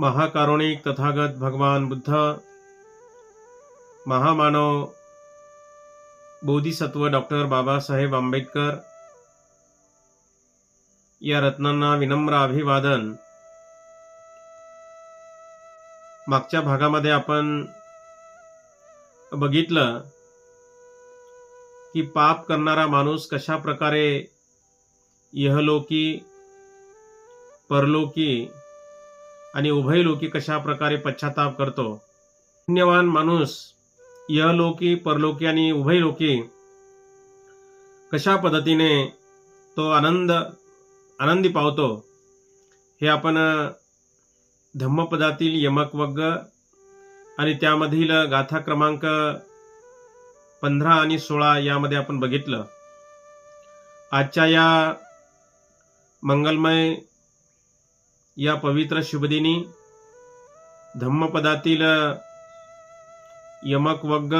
महाकारुणिक तथागत भगवान बुद्ध महामानव बोधिसत्व डॉक्टर बाबासाहेब आंबेडकर या रत्नांना विनम्र अभिवादन. मागच्या भागामध्ये आपण बघितलं की पाप करणारा माणूस कशा प्रकारे यहलोकी परलोकी आणि उभयलोकी कशा प्रकारे पश्चाताप करतो? पुण्यवान माणूस यलोकी परलोकी आणि उभयलोकी कशा पद्धतीने तो आनंद आनंदी पावतो? हे आपण धम्मपदातील यमक वग्ग आणि त्यामधील गाथा क्रमांक पंधरा आणि सोळा यामध्ये आपण बघितलं. आजच्या या मंगलमय या पवित्र शुभदिनी धम्मपदातील यमक वग्ग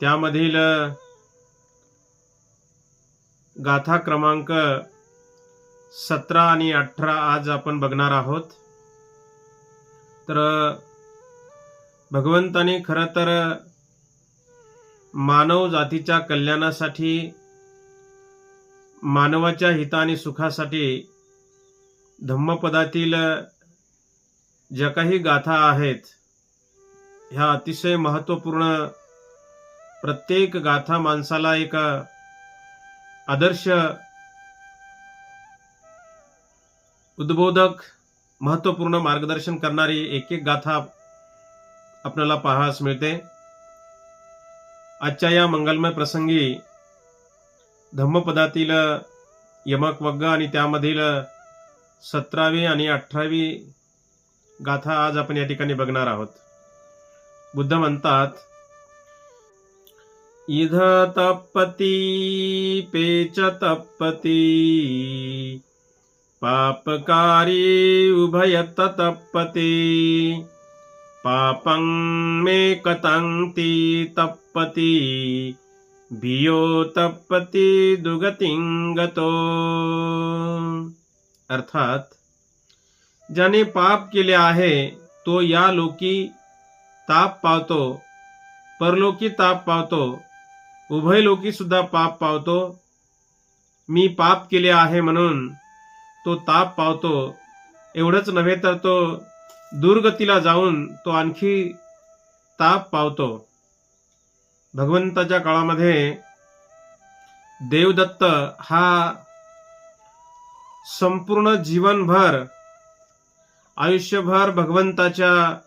त्यामधील गाथा क्रमांक सतरा आणि अठरा आज आपण बघणार आहोत. तर भगवंताने खरं तर मानव जातीच्या कल्याणासाठी मानवाच्या हिता आणि सुखासाठी धम्मपदातील ज्या काही गाथा आहेत ह्या अतिशय महत्त्वपूर्ण प्रत्येक गाथा माणसाला एक आदर्श उद्बोधक महत्त्वपूर्ण मार्गदर्शन करणारी एक एक गाथा आपल्याला पाहास मिळते. आजच्या या मंगलमय प्रसंगी धम्मपदातील यमक वग्ग आणि त्यामधील सतरावी आणि अठरावी गाथा आज आपण या ठिकाणी बघणार आहोत. बुद्ध म्हणतात इध तपती पेच तपती पापकारी उभयत तप्पती पापं मे कतांती तप्पती भियो तप्पती दुगतिंगतो अर्थात ज्याने पाप केले आहे तो या लोकी ताप पावतो परलोकी ताप पावतो उभयलोकी सुद्धा पाप पावतो. मी पाप केले आहे म्हणून तो ताप पावतो. एवढंच नव्हे तर तो दुर्गतीला जाऊन तो आणखी ताप पावतो. भगवंताच्या काळामध्ये देवदत्त हा संपूर्ण जीवनभर आयुष्यभर भगवंताच्या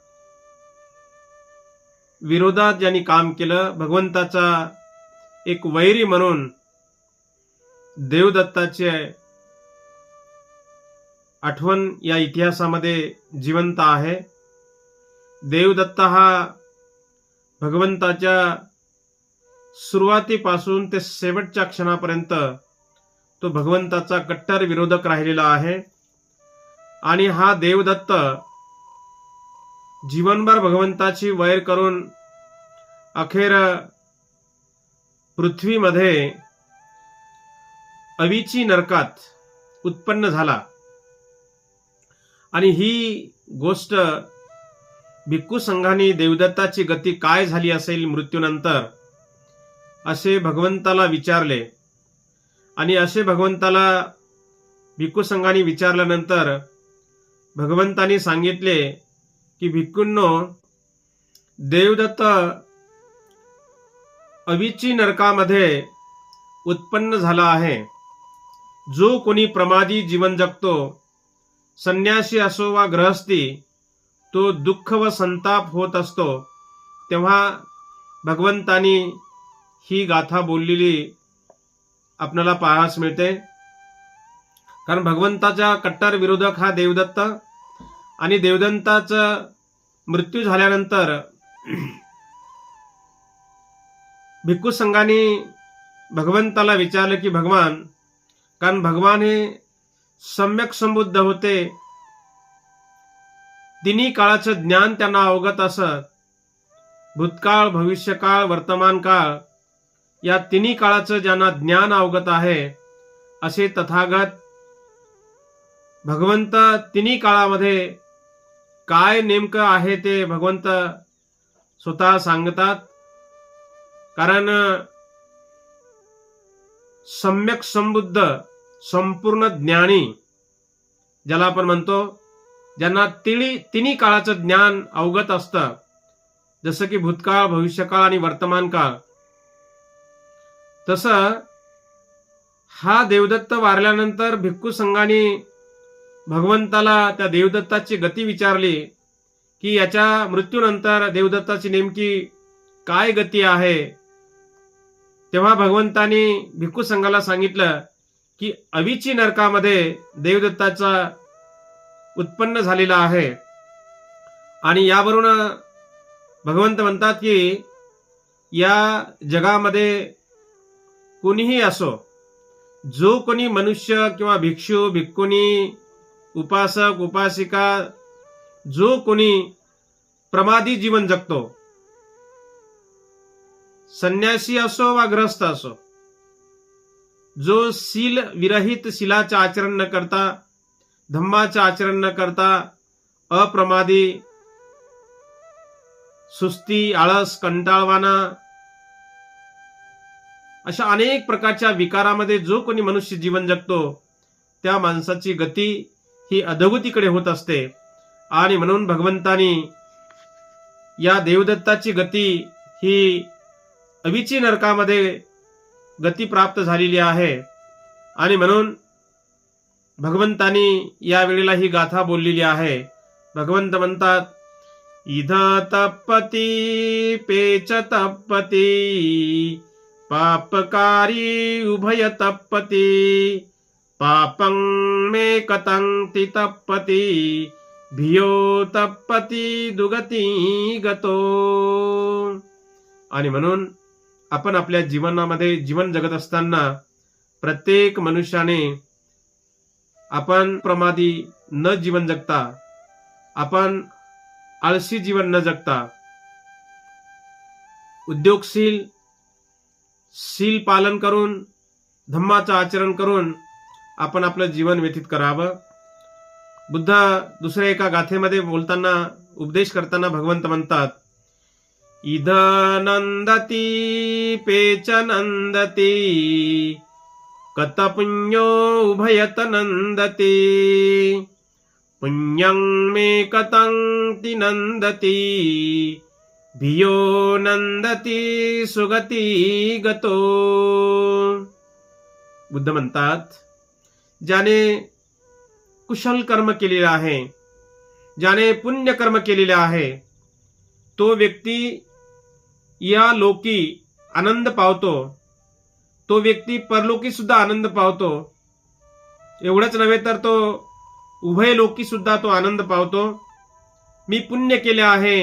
विरोधात ज्यांनी काम केलं भगवंताचा एक वैरी म्हणून देवदत्ताचे आठवण या इतिहासामध्ये जिवंत आहे. देवदत्त हा भगवंताच्या सुरुवातीपासून ते शेवटच्या क्षणापर्यंत तो भगवंताचा कट्टर विरोधक राहिलेला आहे. आणि हा देवदत्त जीवनभर भगवंताची वैर करून अखेर पृथ्वीमध्ये अविची नरकात उत्पन्न झाला. आणि ही गोष्ट भिक्खू संघाने देवदत्ताची गती काय झाली असेल मृत्यूनंतर असे भगवंताला विचारले. आणि असे भगवंताला भिक्खू संघाने विचारल्यानंतर भगवंतानी सांगितले की भिक्खूंनो देवदत्त अविची नरकामध्ये उत्पन्न झाला आहे. जो कोणी प्रमादी जीवन जगतो संन्यासी असो वा ग्रहस्थी तो दुःख व संताप होत असतो. तेव्हा भगवंतानी ही गाथा बोललेली आपल्याला पाहास मिळते. कारण भगवंताचा कट्टर विरोधक हा देवदत्त आणि देवदंताच मृत्यू झाल्यानंतर भिक्खू संघाने भगवंताला विचारलं की भगवान कारण भगवान हे सम्यक संबुद्ध होते. तिन्ही काळाचं ज्ञान त्यांना अवगत असत. भूतकाळ भविष्यकाळ वर्तमान काळ या तिन्ही काळाचं ज्यांना ज्ञान अवगत आहे असे तथागत भगवंत तिन्ही काळामध्ये काय नेमकं आहे ते भगवंत स्वतः सांगतात. कारण सम्यक संबुद्ध संपूर्ण ज्ञानी ज्याला आपण म्हणतो ज्यांना तिळी तिन्ही काळाचं ज्ञान अवगत असतं. जसं की भूतकाळ भविष्यकाळ आणि वर्तमान काळ तसं हा देवदत्त वारल्यानंतर भिक्खू संघाने भगवंताला त्या देवदत्ताची गती विचारली की याच्या मृत्यूनंतर देवदत्ताची नेमकी काय गती आहे? तेव्हा भगवंतानी भिक्खू संघाला सांगितलं की अविची नरकामध्ये देवदत्ताचा उत्पन्न झालेला आहे. आणि यावरून भगवंत म्हणतात की या जगामध्ये कोणीही असो जो कोणी मनुष्य किंवा भिक्षू भिक्खुनी उपासक उपासिका जो कोणी प्रमादी जीवन जगतो संन्यासी असो वा ग्रस्त असो जो शील विरहित शिलाचं आचरण न करता धम्माचं आचरण न करता अप्रमादी सुस्ती आळस कंटाळवाना अशा अनेक प्रकारच्या विकारामध्ये जो कोणी मनुष्य जीवन जगतो त्या माणसाची गती ही अधोगतीकडे होत असते. आणि म्हणून भगवंतानी या देवदत्ताची गती ही अविची नरकामध्ये गती प्राप्त झालेली आहे. आणि म्हणून भगवंतानी या वेळेला ही गाथा बोललेली आहे. भगवंत म्हणतात इध तपती पेच तपती पापकारी उभय तप्पती पापं मे कतं तप्पती भियो तप्पती दुगती गतो। आणि म्हणून आपण आपल्या जीवनामध्ये जीवन जगत असताना प्रत्येक मनुष्याने आपण प्रमादी न जीवन जगता आपण आळशी जीवन न जगता उद्योगशील शील पालन करून धम्माचं आचरण करून आपण आपलं जीवन व्यतीत करावं. बुद्ध दुसऱ्या एका गाथेमध्ये बोलताना उपदेश करताना भगवंत म्हणतात इध नंदती पेच नंदती कतपुण्यो उभयत नंदती पुण्यं मे कतं नंदती भियो नंदती सुगती गतो. बुद्ध म्हणतात ज्याने कुशल कर्म केलेलं आहे ज्याने पुण्य कर्म केलेले आहे तो व्यक्ती या लोकी आनंद पावतो तो व्यक्ती परलोकी सुद्धा आनंद पावतो. एवढंच नव्हे तर तो उभय लोकी सुद्धा तो आनंद पावतो. मी पुण्य केले आहे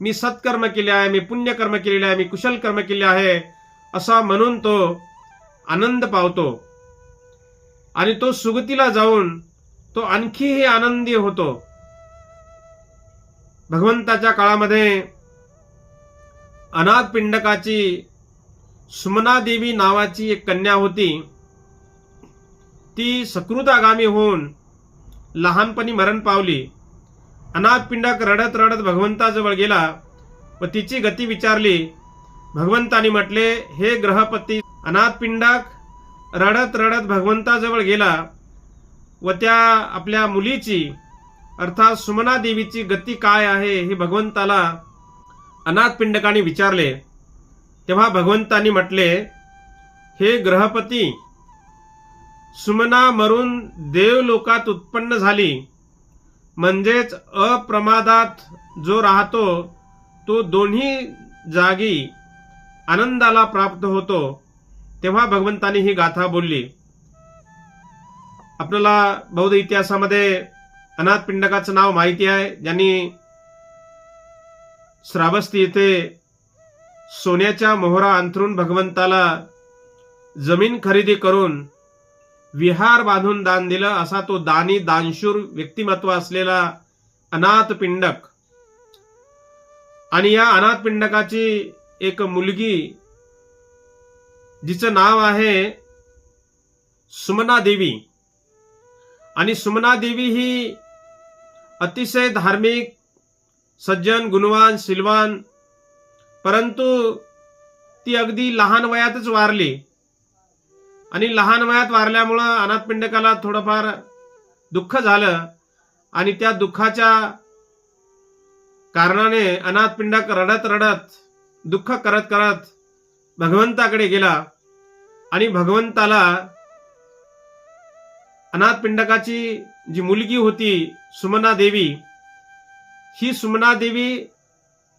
मी सत्कर्म केले आहे मी पुण्यकर्म केलेले आहे मी कुशल कर्म केले आहे असा म्हणून तो आनंद पावतो. आणि तो सुगतीला जाऊन तो आणखीही आनंदी होतो. भगवंताच्या काळामध्ये अनाथ पिंडकाची सुमनादेवी नावाची एक कन्या होती. ती सकृतागामी होऊन लहानपणी मरण पावली. अनाथ पिंडक रडत रडत भगवंताजवळ गेला व तिची गती विचारली. भगवंतानी म्हटले हे ग्रहपती अनाथ पिंडक रडत रडत भगवंताजवळ गेला व त्या आपल्या मुलीची अर्थात सुमना देवीची गती काय आहे हे भगवंताला अनाथ पिंडकाने विचारले. तेव्हा भगवंतानी म्हटले हे ग्रहपती सुमना मरून देवलोकात उत्पन्न झाली. म्हणजेच अप्रमादात जो राहतो तो दोन्ही जागी आनंदाला प्राप्त होतो. तेव्हा भगवंतानी ही गाथा बोलली. आपल्याला बौद्ध इतिहासामध्ये अनाथ पिंडकाचं नाव माहिती आहे. ज्यांनी श्रावस्ती येथे सोन्याच्या मोहरा अंथरून भगवंताला जमीन खरेदी करून विहार बांधून दान दिलं असा तो दानी दानशूर व्यक्तिमत्व असलेला अनाथ पिंडक. आणि या अनाथ पिंडकाची एक मुलगी जिचं नाव आहे सुमना देवी. आणि सुमना देवी ही अतिशय धार्मिक सज्जन गुणवान सिलवान परंतु ती अगदी लहान वयातच वारली. आणि लहान वयात वारल्यामुळं अनाथपिंडकाला थोडंफार दुःख झालं आणि त्या दुःखाच्या कारणाने अनाथपिंडक रडत रडत दुःख करत करत भगवंताकडे गेला. आणि भगवंताला अनाथपिंडकाची जी मुलगी होती सुमना देवी ही सुमना देवी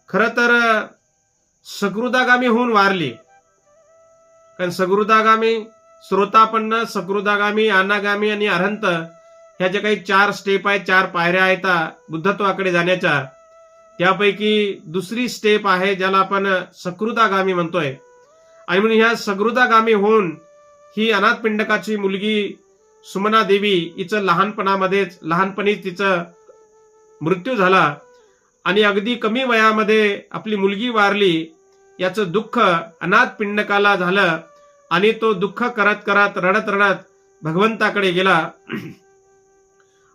खरं तर सकृदागामी होऊन वारली. कारण सकृदागामी श्रोतापन्न सकृदागामी अनागामी आणि अरहंत ह्या ज्या काही चार स्टेप आहेत चार पायऱ्या आहेत बुद्धत्वाकडे जाण्याच्या. त्यापैकी दुसरी स्टेप आहे ज्याला आपण सकृदागामी म्हणतोय. आणि म्हणून ह्या सकृदागामी होऊन ही अनाथपिंडकाची मुलगी सुमना देवी हिचं लहानपणामध्येच लहानपणीच तिचं मृत्यू झाला आणि अगदी कमी वयामध्ये आपली मुलगी वारली याचं दुःख अनाथ पिंडकाला झालं. आणि तो दुःख करत करत रडत रडत भगवंताकडे गेला.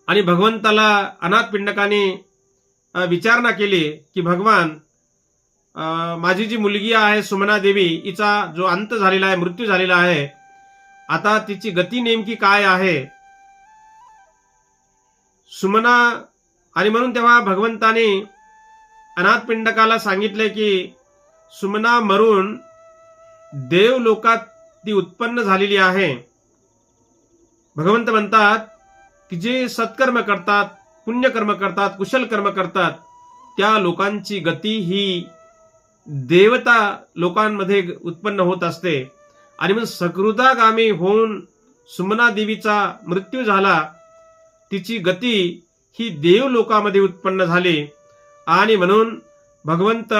आणि भगवंताला अनाथ पिंडकाने विचारणा केली की भगवान माझी जी मुलगी आहे सुमना देवी हिचा जो अंत झालेला आहे मृत्यू झालेला आहे आता तिची गती नेमकी काय आहे? सुमना आणि म्हणून तेव्हा भगवंताने अनाथ पिंडकाला सांगितले की सुमना मरून देव लोकात ती उत्पन्न झालेली आहे. भगवंत म्हणतात की जे सत्कर्म करतात पुण्यकर्म करतात कुशल कर्म करतात त्या लोकांची गती ही देवता लोकांमध्ये उत्पन्न होत असते. आणि मग सकृदागामी होऊन सुमना देवीचा मृत्यू झाला तिची गती ही देव लोकामध्ये उत्पन्न झाली. आणि म्हणून भगवंत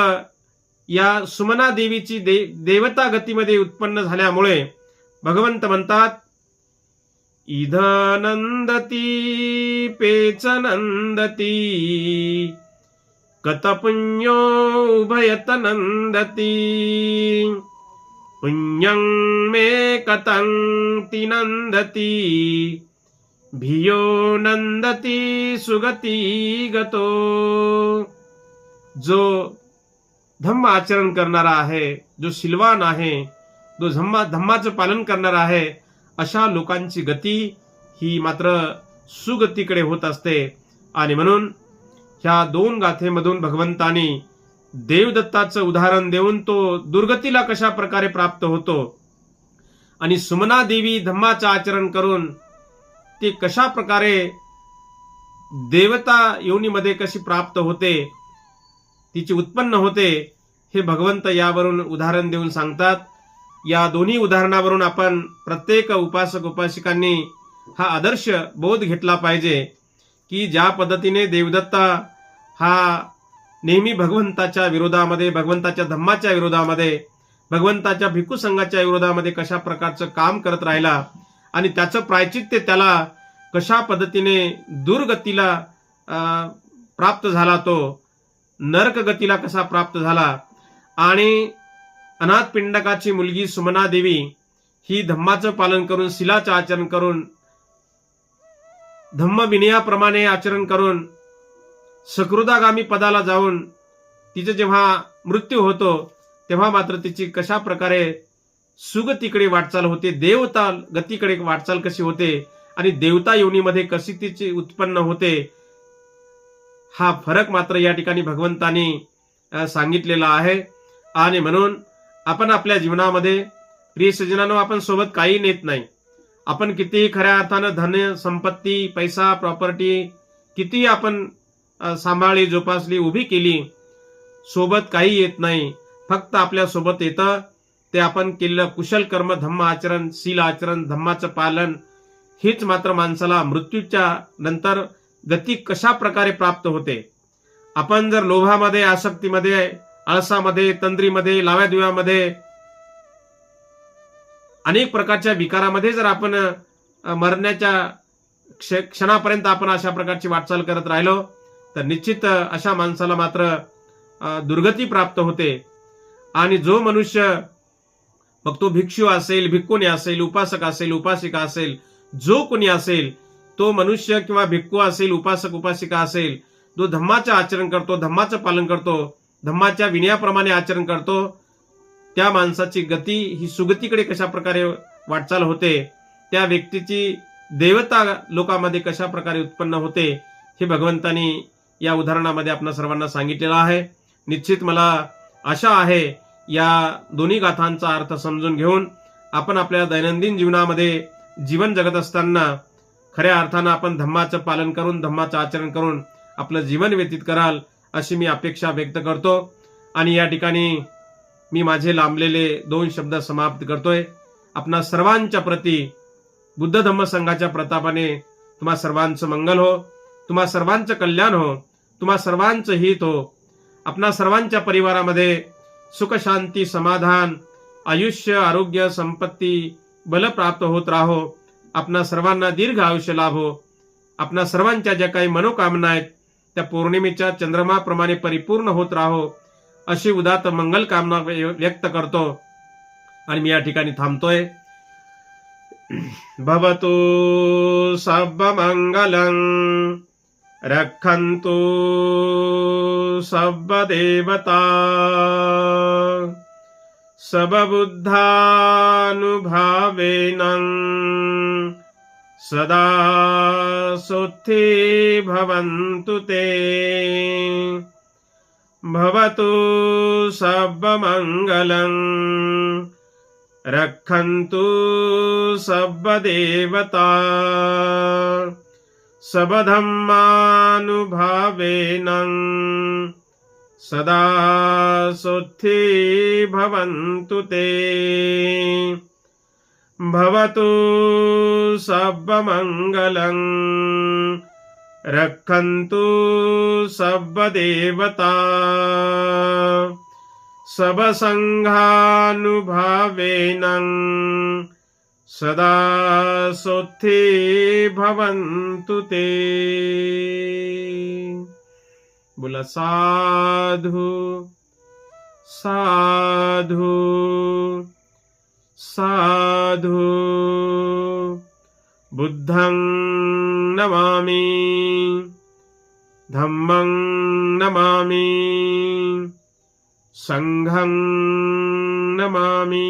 या सुमना देवीची दे देवता गतीमध्ये उत्पन्न झाल्यामुळे भगवंत म्हणतात इध नंदती पेच नंदती कतपुण्यो उभयत नंदती पुण्यं मे कतं ती नंदती भियो नंदती सुगती गतो जो धम्म आचरण करणारा आहे जो शिलवान आहे जो धम्मा धम्माचं पालन करणारा आहे अशा लोकांची गती ही मात्र सुगतीकडे होत असते. आणि म्हणून ह्या दोन गाथेमधून भगवंतानी देवदत्ताचं उदाहरण देऊन तो दुर्गतीला कशा प्रकारे प्राप्त होतो आणि सुमना देवी धम्माचं आचरण करून ती कशा प्रकारे देवता योनीमध्ये कशी प्राप्त होते तिची उत्पन्न होते हे भगवंत यावरून उदाहरण देऊन सांगतात. या दोन्ही उदाहरणावरून आपण प्रत्येक उपासक उपासिकांनी हा आदर्श बोध घेतला पाहिजे की ज्या पद्धतीने देवदत्ता हा नेहमी भगवंताच्या विरोधामध्ये भगवंताच्या धम्माच्या विरोधामध्ये भगवंताच्या भिक्खू संघाच्या विरोधामध्ये कशा प्रकारचं काम करत राहिला आणि त्याचं प्रायचित्य त्याला कशा पद्धतीने दुर्गतीला प्राप्त झाला तो नरक गतीला कसा प्राप्त झाला आणि अनाथ पिंडकाची मुलगी सुमना देवी ही धम्माचं पालन करून शिलाचं आचरण करून धम्म विनयाप्रमाणे आचरण करून सकृदागामी पदाला जाऊन तिचं जेव्हा मृत्यू होतो तेव्हा मात्र तिची कशा प्रकारे सुगतीकडे वाटचाल होते देवता गतीकडे वाटचाल कशी होते आणि देवता योनीमध्ये कशी तिची उत्पन्न होते हा फरक मात्र या ठिकाणी भगवंतानी सांगितलेला आहे. आणि म्हणून आपण आपल्या जीवनामध्ये प्रिय आपण सोबत काही नेत नाही. आपण कितीही खऱ्या अर्थानं धन संपत्ती पैसा प्रॉपर्टी किती आपण सांभाळली जोपासली उभी केली सोबत काही येत नाही. फक्त आपल्यासोबत येतं. ते आपण केलेलं कुशल कर्म धम्म आचरण शील आचरण धम्माचं पालन हीच मात्र माणसाला मृत्यूच्या नंतर गती कशा प्रकारे प्राप्त होते? आपण जर लोभामध्ये आसक्तीमध्ये आळसामध्ये तंद्रीमध्ये लाव्या दिव्यामध्ये अनेक प्रकारच्या विकारामध्ये जर आपण मरण्याच्या क्ष क्षणापर्यंत आपण अशा प्रकारची वाटचाल करत राहिलो तर निश्चित अशा माणसाला मात्र दुर्गती प्राप्त होते. आणि जो मनुष्य मग तो भिक्षू असेल भिक्कुनी असेल उपासक असेल उपासिका असेल जो कोणी असेल तो मनुष्य किंवा भिक्खू असेल उपासक उपासिका असेल जो धम्माचं आचरण करतो धम्माचं पालन करतो धम्माच्या विनयाप्रमाणे आचरण करतो त्या माणसाची गती ही सुगतीकडे कशा प्रकारे वाटचाल होते त्या व्यक्तीची देवता लोकांमध्ये कशा प्रकारे उत्पन्न होते हे भगवंतानी या उदाहरणामध्ये आपल्या सर्वांना सांगितलेलं आहे. निश्चित मला आशा आहे या दोन्ही गाथांचा अर्थ समजून घेऊन आपण आपल्या दैनंदिन जीवनामध्ये जीवन जगत असताना खऱ्या अर्थानं आपण धम्माचं पालन करून धम्माचं आचरण करून आपलं जीवन व्यतीत कराल अशी मी अपेक्षा व्यक्त करतो. आणि या ठिकाणी मी माझे लांबलेले दोन शब्द समाप्त करतोय. आपणा सर्वांच्या प्रती बुद्ध धम्म संघाच्या प्रतापाने तुम्हा सर्वांचं मंगल हो तुम्हा सर्वांचं कल्याण हो तुम्हा सर्वांचं हित हो. आपणा सर्वांच्या परिवारामध्ये सुख शांती समाधान आयुष्य आरोग्य संपत्ती बल प्राप्त होत राहो. आपणा सर्वांना दीर्घ आयुष्य लाभो. आपणा सर्वांच्या ज्या काही मनोकामना आहेत त्या पौर्णिमेच्या चंद्रमाप्रमाणे परिपूर्ण होत राहो अशी उदात मंगल कामना व्यक्त करतो. आणि मी या ठिकाणी थांबतोय. भवतु सर्वमङ्गलम् रक्षन्तु सर्वदेवता। सबबुद्धानुभावेन सदा सुस्थि भवन्तु ते। भवतु सर्वमङ्गलम्। रक्षन्तु सर्वदेवता। सबधम्मानुभावेन सदा सुस्थि भवन्तु ते। भवतु सर्वमङ्गलम् रक्षन्तु सर्वदेवता। सबसङ्घानुभावेन सदा सुस्थि भवन्तु ते। बोला साधू साधु साधु बुद्धं नमामि धम्मं नमामि सङ्घं नमामि।